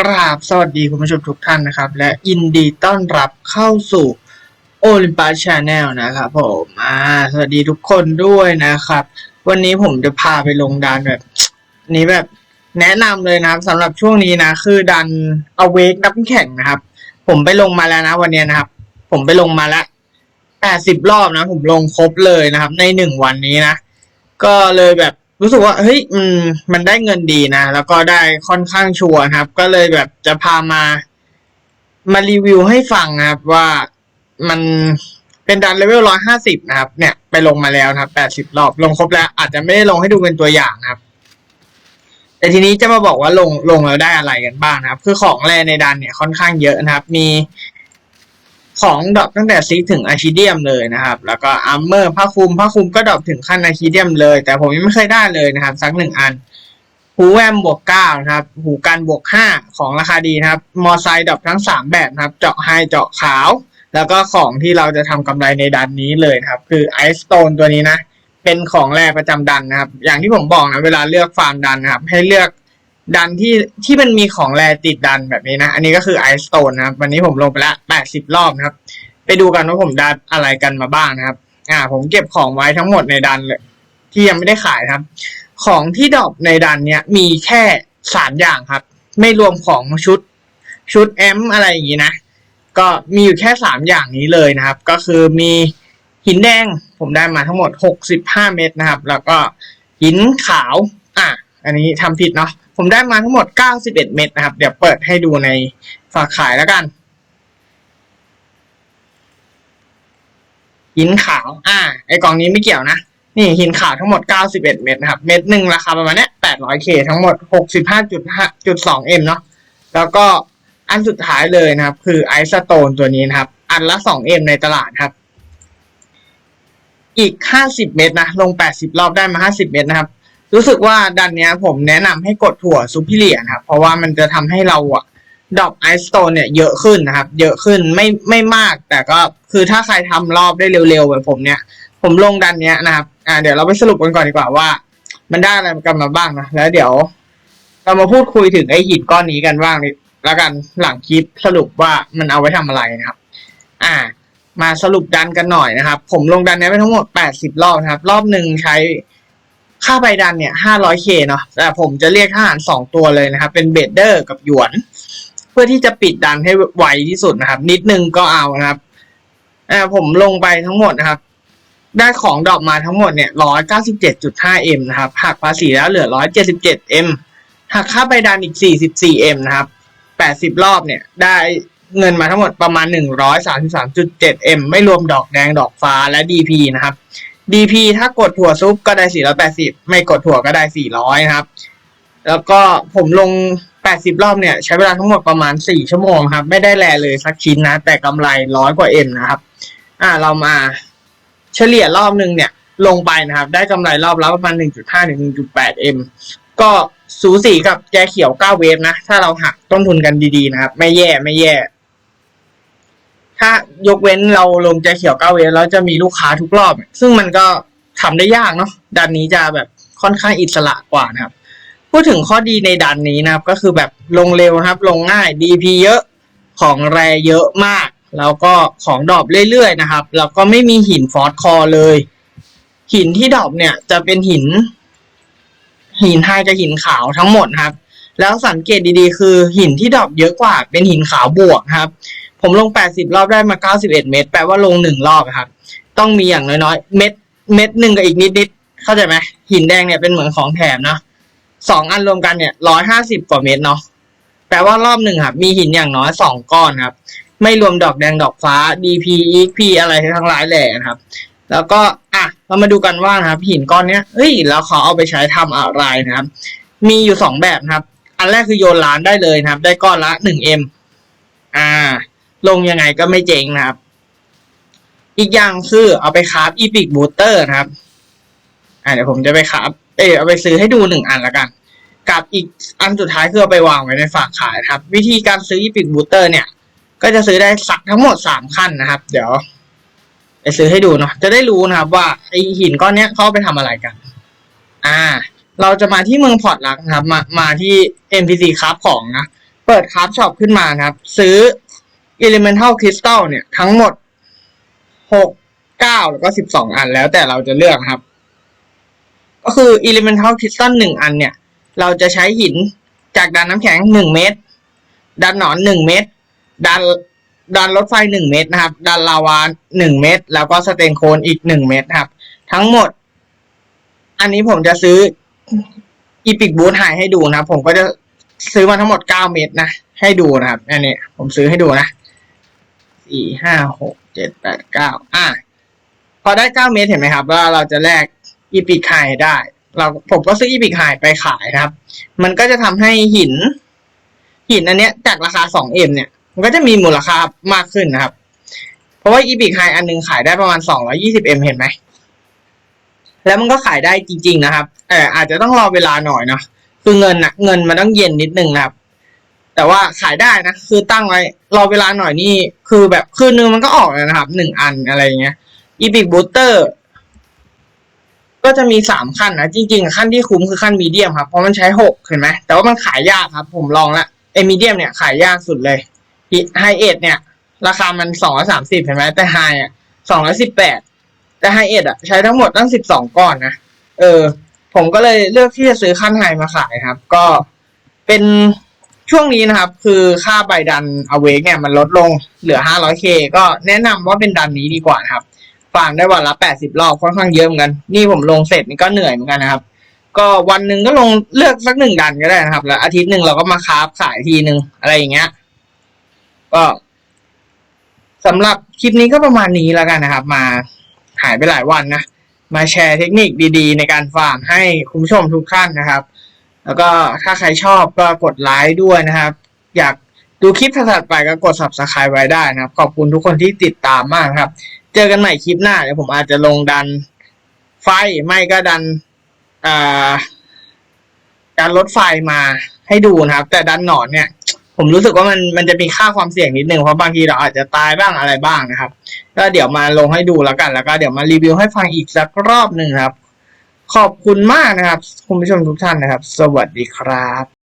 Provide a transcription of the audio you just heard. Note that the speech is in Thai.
กราบสวัสดีคุณผู้ชมทุกท่านนะครับ และยินดีต้อนรับเข้าสู่โอลิมปัสชาแนลนะครับผมอ่าสวัสดีทุกคนด้วยนะครับ วันนี้ผมจะพาไปลงดันแบบ นี้แบบแนะนำเลยนะครับสำหรับช่วงนี้นะ คือดันเอาเวกน้ำแข็งนะครับ ผมไปลงมาแล้วนะ วันนี้นะครับ ผมไปลงมาแล้วแปดสิบรอบนะ ผมลงครบเลยนะครับ ในหนึ่งวันนี้นะ ก็เลยแบบ รู้สึกว่าเฮ้ยอืมมันได้เงินดีนะ แล้วก็ได้ค่อนข้างชัวร์นะครับ ก็เลยแบบจะพามา มารีวิวให้ฟังนะครับว่ามันเป็นดันเลเวลร้อยห้าสิบนะครับ เนี่ย ไปลงมาแล้วนะครับแปดสิบรอบลงครบแล้ว อาจจะไม่ได้ลงให้ดูเป็นตัวอย่างนะครับ แต่ทีนี้จะมาบอกว่าลงลงแล้วได้อะไรกันบ้างนะครับ คือของแรในดันเนี่ยค่อนข้างเยอะนะครับ มี ของดรอปตั้งแต่ซิกถึงอะชิเดียมเลยนะครับ แล้วก็อัมเมอร์ผ้าคลุมผ้าคลุมก็ดรอปถึงขั้นอะชิเดียมเลย แต่ผมยังไม่เคยได้เลยนะครับ สักหนึ่งอัน หูแวมบวกเก้านะครับ หูกันบวกห้าของราคาดีนะครับ มอไซค์ดรอปทั้งสามแบบนะครับ เจาะไฮเจาะขาว แล้วก็ของที่เราจะทำกำไรในดันนี้เลยนะครับ คือไอสโตนตัวนี้นะ เป็นของแรประจำดันนะครับ อย่างที่ผมบอกนะเวลาเลือกฟาร์มดันนะครับ ให้เลือก ดันที่ที่มันมีของแรติดดันแบบนี้นะ อันนี้ก็คือไอสโตนนะครับ วันนี้ผมลงไปล้วแปดสิบรอบนะครับ ไปดูกันว่าผมได้อะไรกันมาบ้างนะครับ อ่า ผมเก็บของไว้ทั้งหมดในดันเลยที่ยังไม่ได้ขายครับ ของที่ดรอปในดันเนี้ยมีแค่สามอย่างครับ ไม่รวมของชุดชุดแอมอะไรอย่างงี้นะ ก็มีอยู่แค่สามอย่างนี้เลยนะครับ ก็คือมีหินแดงผมได้มาทั้งหมดหกสิบห้าเม็ดนะครับ แล้วก็หินขาว อะ อันนี้ทำผิดเนาะ ผมได้มาทั้งหมดเก้าสิบเอ็ดเม็ดนะครับ เดี๋ยวเปิดให้ดูในฝากขายแล้วกันหินขาว อ่า ไอกล่องนี้ไม่เกี่ยวนะ นี่หินขาวทั้งหมด 91 เม็ดนะครับ เม็ดหนึ่งราคาประมาณเนี้ย 800k ทั้งหมด 65.5.2m เนาะ แล้วก็อันสุดท้ายเลยนะครับ คือไอสโตนตัวนี้นะครับ อันละ 2m ในตลาดครับ อีก 50 เม็ดนะ ลง 80 รอบได้มา 50 เม็ดนะครับ รู้สึกว่าดันเนี้ยผมแนะนำให้กดถั่วซูพิเลียนะครับ เพราะว่ามันจะทำให้เราอะดรอปไอสโตนเนี่ยเยอะขึ้นนะครับ เยอะขึ้นไม่ไม่มากแต่ก็คือถ้าใครทำรอบได้เร็วๆแบบผมเนี่ย ผมลงดันเนี้ยนะครับอ่าเดี๋ยวเราไปสรุปกันก่อนดีกว่าว่า มันได้อะไรกันมาบ้างนะแล้วเดี๋ยว เรามาพูดคุยถึงไอหินก้อนนี้กันบ้างนิดแล้วกันหลังคลิปสรุปว่ามันเอาไว้ทำอะไรนะครับ อ่า มาสรุปดันกันหน่อยนะครับ ผมลงดันเนี้ยไปทั้งหมด 80 รอบนะครับ รอบหนึ่งใช้ ค่าใบดันเนี่ย 500k เนาะแต่ผมจะเรียกทหารสองตัวเลยนะครับ เป็นเบดเดอร์กับหยวน เพื่อที่จะปิดดันให้ไวที่สุดนะครับ นิดนึงก็เอานะครับอ่าผมลงไปทั้งหมดนะครับ ได้ของดอปมาทั้งหมดเนี่ย 197.5m นะครับหักภาษีแล้วเหลือ 177m หักค่าใบดันอีก 44m นะครับ 80 รอบเนี่ย ได้เงินมาทั้งหมดประมาณ 133.7m ไม่รวมดอกแดงดอกฟ้าและ DP นะครับ DP ถ้ากดถั่วซุปก็ได้ 480 ไม่กดถั่วก็ได้ 400 นะครับ แล้วก็ผมลง 80 รอบเนี่ย ใช้เวลาทั้งหมดประมาณ 4 ชั่วโมงครับ ไม่ได้แลเลยสักชิ้นนะ แต่กำไรร้อยกว่า M นนะครับ อ่าเรามาเฉลี่ยรอบหนึ่งเนี่ย ลงไปนะครับ ได้กำไรรอบละประมาณ 1.5ถึง1.8 M ก็สูสีกับแจเขียว 9 เวฟนะ ถ้าเราหักต้นทุนกันดีๆนะครับ ไม่แย่ไม่แย่ ถ้ายกเว้นเราลงแจเขียว9เวฟแล้วจะมีลูกค้าทุกรอบ ซึ่งมันก็ทำได้ยากเนาะดันนี้จะแบบค่อนข้างอิสระกว่านะครับ พูดถึงข้อดีในดันนี้นะครับ ก็คือแบบลงเร็วนะครับ ลงง่าย DP เยอะของแรเยอะมาก แล้วก็ของดรอปเรื่อยๆนะครับ แล้วก็ไม่มีหินฟอสคอเลย หินที่ดรอปเนี่ยจะเป็นหิน หินไฮจะหินขาวทั้งหมดครับ แล้วสังเกตดีๆ คือหินที่ดรอปเยอะกว่าเป็นหินขาวบวกครับ ผมลง 80 รอบได้มา 91 เม็ดแปลว่าลงหนึ่งรอบครับ ต้องมีอย่างน้อยๆ เม็ด เม็ดหนึ่งกับอีกนิดๆ เข้าใจไหมหินแดงเนี่ยเป็นเหมือนของแถมเนาะสองอันรวมกันเนี่ยร้อยห้าสิบกว่าเม็ดเนาะ แปลว่ารอบหนึ่งครับ มีหินอย่างน้อยสองก้อนครับ ไม่รวมดอกแดงดอกฟ้า DP EXP อะไรทั้งหลายแหล่นะครับ แล้วก็ อะ เรามาดูกันว่านะครับ หินก้อนเนี้ยเฮ้ย แล้วเขาเอาไปใช้ทำอะไรนะครับ มีอยู่สองแบบครับ อันแรกคือโยนล้านได้เลยนะครับ ได้ก้อนละหนึ่งเอ็มอ่า ลงยังไงก็ไม่เจ๊งนะครับ อีกอย่างคือเอาไปคราฟอีพิกบูเตอร์นะครับ อ่าเดี๋ยวผมจะไปคราฟเออเอาไปซื้อให้ดูหนึ่งอันละกัน กับอีกอันสุดท้ายคือเอาไปวางไว้ในฝากขายครับ วิธีการซื้ออีพิกบูเตอร์เนี่ย ก็จะซื้อได้สักทั้งหมดสามขั้นนะครับ เดี๋ยวไปซื้อให้ดูเนาะจะได้รู้นะครับ ว่าไอหินก้อนเนี้ยเขาไปทำอะไรกัน อ่า เราจะมาที่เมืองพอร์ตลักนะครับ มามาที่ NPC ครับของนะเเปิดคราฟช็อปขึ้นมานะครับ ซื้อ Elemental Crystal เนี่ย ทั้งหมดหกเก้าแล้วก็สิบสองอันแล้วแต่เราจะเลือกครับ ก็คือ Elemental Crystal หนึ่งอันเนี่ย เราจะใช้หินจากดันน้ำแข็งหนึ่งเมตร ดันหนอนหนึ่งเมตร ดันดันรถไฟหนึ่งเมตรนะครับ ดันลาวาหนึ่งเมตร แล้วก็สเตนโคนอีกหนึ่งเมตรครับ ทั้งหมด อันนี้ผมจะซื้ออีพิกบูทไฮให้ดูนะครับผมก็จะซื้อมาทั้งหมดเก้าเมตรนะ ให้ดูนะครับ อันนี้ผมซื้อให้ดูนะ สี่ห้าหกเจ็ดแปดเก้าอะพอได้เก้าเมตรเห็นไหมครับ ว่าเราจะแลกอีพิกไฮได้ เราผมก็ซื้ออีพิกไฮไปขายครับ มันก็จะทำให้หิน หินอันเนี้ยจากราคาสองเอ็มเนี่ย มันก็จะมีมูลค่ามากขึ้นนะครับ เพราะว่าอีพิกไฮอันหนึงขายได้ประมาณสองร้อยี่สิบเอ็มเห็นไหมแล้วมันก็ขายได้จริง ๆ นะครับแต่อาจจะต้องรอเวลาหน่อยเนาะคือเงินนะเงินมันต้องเย็นนิดนึงนะครับ แต่ว่าขายได้นะ คือตั้งไว้ รอเวลาหน่อยนี่ คือแบบคืนนึงมันก็ออกแล้วนะครับหนึ่งอันอะไรเงี้ยอีพิกบูเตอร์ก็จะมีสามขั้นนะ จริงๆ ขั้นที่คุ้มคือขั้นมีเดียมครับ เพราะมันใช้หกเห็นไหม แต่ว่ามันขายยากครับ ผมลองล้วไอ้มีเดียมเนี่ยขายยากสุดเลยไฮเอทเนี่ย ราคามันสองร้อยสามสิบเห็นไหมแต่ไฮอะสองร้อยสิบแปดแต่ไฮเอทอะใช้ทั้งหมดตั้งสิบสองก้อนนะ เออ ผมก็เลยเลือกที่จะซื้อขั้นไฮมาขายครับ ก็เป็น ช่วงนี้นะครับ คือค่าใบดันอเวกเนี่ยมันลดลงเหลือ 500k ก็แนะนำว่าเป็นดันนี้ดีกว่าครับฟังได้วันละ 80 รอบค่อนข้างเยอะเหมือนกัน นี่ผมลงเสร็จนี่ก็เหนื่อยเหมือนกันนะครับ ก็วันหนึ่งก็ลงเลือกสักหนึ่งดันก็ได้นะครับ แล้วอาทิตย์หนึ่งเราก็มาคาฟขายทีหนึ่งอะไรอย่างเงี้ย ก็สำหรับคลิปนี้ก็ประมาณนี้แล้วกันนะครับ มาหายไปหลายวันนะ มาแชร์เทคนิคดีๆ ในการฟาร์มให้คุณผู้ชมทุกท่านนะครับ แล้วก็ถ้าใครชอบก็กดไลค์ด้วยนะครับ อยากดูคลิปถัดไปก็กด subscribe ไว้ได้นะครับ ขอบคุณทุกคนที่ติดตามมากครับ เจอกันใหม่คลิปหน้าเดี๋ยวผมอาจจะลงดันไฟไม่ก็ดันอ่าการลดไฟมาให้ดูนะครับ แต่ดันหนอนเนี่ย ผมรู้สึกว่ามันมันจะมีค่าความเสี่ยงนิดนึงเพราะบางทีเราอาจจะตายบ้างอะไรบ้างนะครับ ก็เดี๋ยวมาลงให้ดูแล้วกัน แล้วก็เดี๋ยวมารีวิวให้ฟังอีกสักรอบหนึ่งครับ ขอบคุณมากนะครับ คุณผู้ชมทุกท่านนะครับ สวัสดีครับ